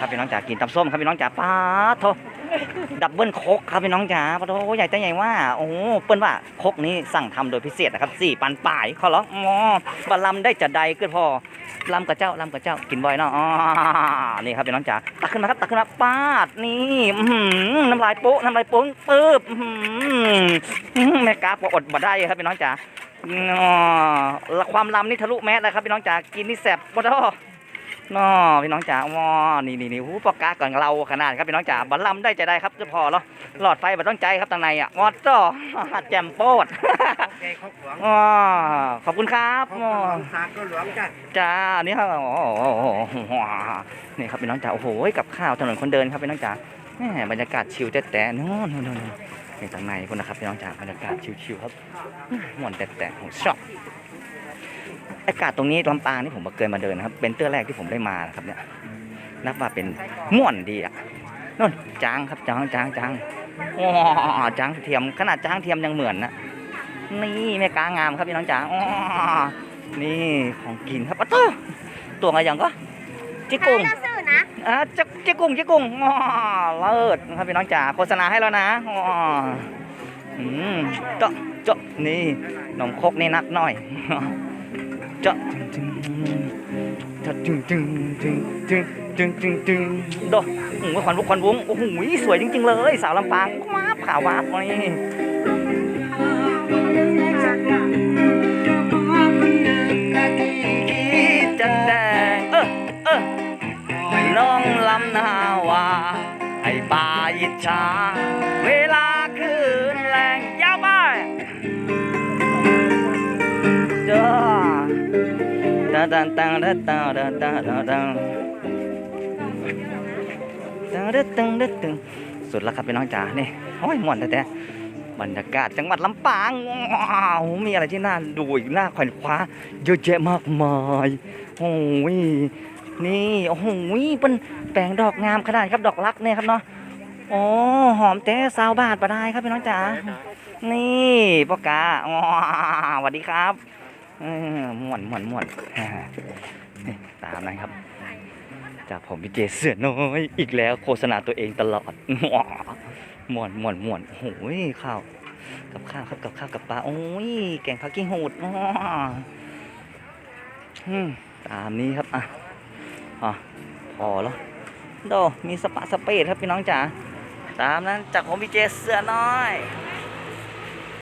ครับพี่น้องจ๋ากินตำส้มครับพี่น้องจ๋าป้าดโทดับเบิลโคกครับพี่น้องจ๋าป้าดโทใหญ่แต่ใหญ่ว่าโอ้โหเปิ้นว่าโคกนี้สั่งทำโดยพิเศษนะครับสี่ปันป่ายขอร้องอ๋อบะลำได้จะใดเกิดพอลำกับเจ้าลำกับเจ้ากินบ่อยเนาะอ๋อนี่ครับพี่น้องจ๋าตักขึ้นมาครับตักขึ้นมาป้าดนี่น้ำลายโป๊ะน้ำลายโป๊ะปึ๊บแม่กาปอดบ่ได้ครับพี่น้องจ๋าอ๋อความลำนี่ทะลุแมสเลยครับพี่น้องจ๋ากินนี่แสบปะโท น้อพี่น้องจ๋าว้านี่นี่นี่หูปากกาก่อนเราขนาดครับพี่น้องจ๋าบัลลัมได้ใจได้ครับจะพอแล้วหลอดไฟบัต้องใจครับทางในอะวอดจ่อแจมโปดโอเคครบหลวงอ๋อขอบคุณครับครบอ๋อหลวงสากก็หลวงจ้ะจ้านี่ครับโอ้โหนี่ครับพี่น้องจ๋าโอ้โหกับข้าวถนนคนเดินครับพี่น้องจ๋าแหมบรรยากาศชิลแต่แต่นู่นนู่นนู่นนี่ทางในคนนะครับพี่น้องจ๋าบรรยากาศชิลๆครับม่วนแต่แต่ผมชอบ อากาศตรงนี้ลำปางนี่ผมมาเกินมาเดินนะครับ เป็นเตื้อแรกที่ผมได้มานะครับเนี่ยนับว่าเป็นม่วนดีอะนู่นจางครับจางจางจางว้าจางเทียมขนาดจางเทียมยังเหมือนนะนี่แม่กางามครับพี่น้องจ๋าอ้อนี่ของกินครับอ้าวตัวตัวอะไรอย่างก็จิกุ้งน่าซื่อนะอะจิจิกุ้งจิกุ้งอ้อเลิศครับพี่น้องจ๋าโฆษณาให้แล้วนะอ้ออืมเจาะเจาะนี่นมครกนี่นักหน่อยเจะจึงจะจึงจึงจึงจึงจึงจึงจึงดอกโอ้ยขวัญวุ้งขวัญวุ้งโอ้โหสวยจริง ๆ เลย สาวลำปางว้าบขาวว้าบนี่จะแดงเออเออน้องลำนาวาให้ปาอิจฉาเวลา ดันตังดันตังดัสุดแล้วครับพี่น้องจ๋านี่โอ้ยม่วนแต่บรรยากาศจังหวัดลำปางว้าวมีอะไรที่น่าดูอีกน่าขวัญคว้าเยอะแยะมากมายโอ้ยนี่โอ้โหเป็นแปลงดอกงามขนาดครับดอกรักเนี่ยครับเนาะโอ้หอมแต้สาวบาทปะได้ครับพี่น้องจ๋านี่พ่อกาอ๋อสวัสดีครับ ม่วนม่วนม่วนตามนะครับ จากผมพี่เจเสือน้อยอีกแล้วโฆษณาตัวเองตลอดม่วนม่วนม่วนโอ้ยข้าวกับข้าวครับกับข้าวกับปลาโอ้ยแกงผักกิ้งหูดตามนี้ครับอะอะพอแล้วโดมีสปะสเปดครับพี่น้องจ๋าตามนั้นจากผมพี่เจเสือน้อย